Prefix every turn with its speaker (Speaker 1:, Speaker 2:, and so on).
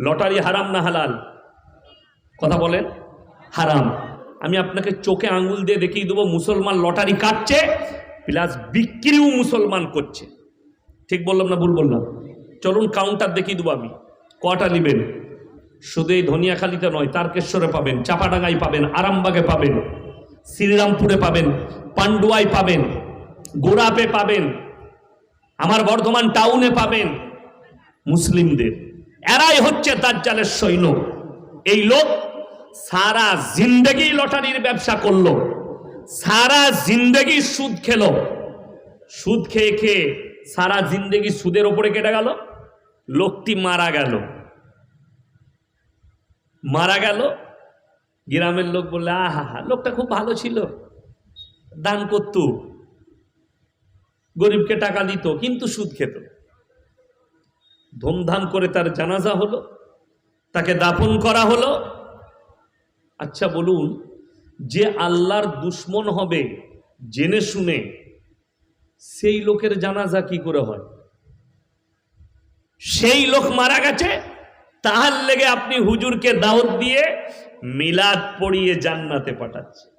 Speaker 1: Lottery হারাম না হালাল? কথা বলেন। হারাম। আমি আপনাকে চোখে আঙ্গুল দিয়ে দেখিয়ে দেবো, মুসলমান লটারি কাটছে, প্লাস বিক্রিও মুসলমান করছে। ঠিক বললাম না ভুল বললাম? চলুন কাউন্টার দেখিয়ে দেবো আমি। কটা নেবেন? শুধু এই ধনিয়াখালীতে নয়, তারকেশ্বরে পাবেন, চাপাডাঙ্গায় পাবেন, আরামবাগে পাবেন, শ্রীরামপুরে পাবেন, পান্ডুয়ায় পাবেন গোড়াপে পাবেন, আমার বর্ধমান টাউনে পাবেন মুসলিমদের। এরাই হচ্ছে দাজ্জালের সৈন্য এই লোক সারা জিন্দেগি লটারির ব্যবসা করল, সারা জিন্দেগি সুদ খেলো। সুদ খেয়ে খেয়ে সারা জিন্দেগি সুদের ওপরে কেটে গেল, লোকটি মারা গেল। মারা গেল, গ্রামের লোক বললে, আহা, হা, লোকটা খুব ভালো ছিল, দান করত, গরিবকে টাকা দিত, কিন্তু সুদ খেত। ধুমধাম করে তার জানাজা হলো, তাকে দাফন করা হলো। আচ্ছা বলুন, যে আল্লাহর দুশ্মন হবে, জেনে শুনে সেই লোকের জানাজা কি করে হয়? সেই লোক মারা গেছে, তাহার লেগে আপনি হুজুরকে দাওয়াত দিয়ে মিলাদ পড়িয়ে জান্নাতে পাঠাচ্ছে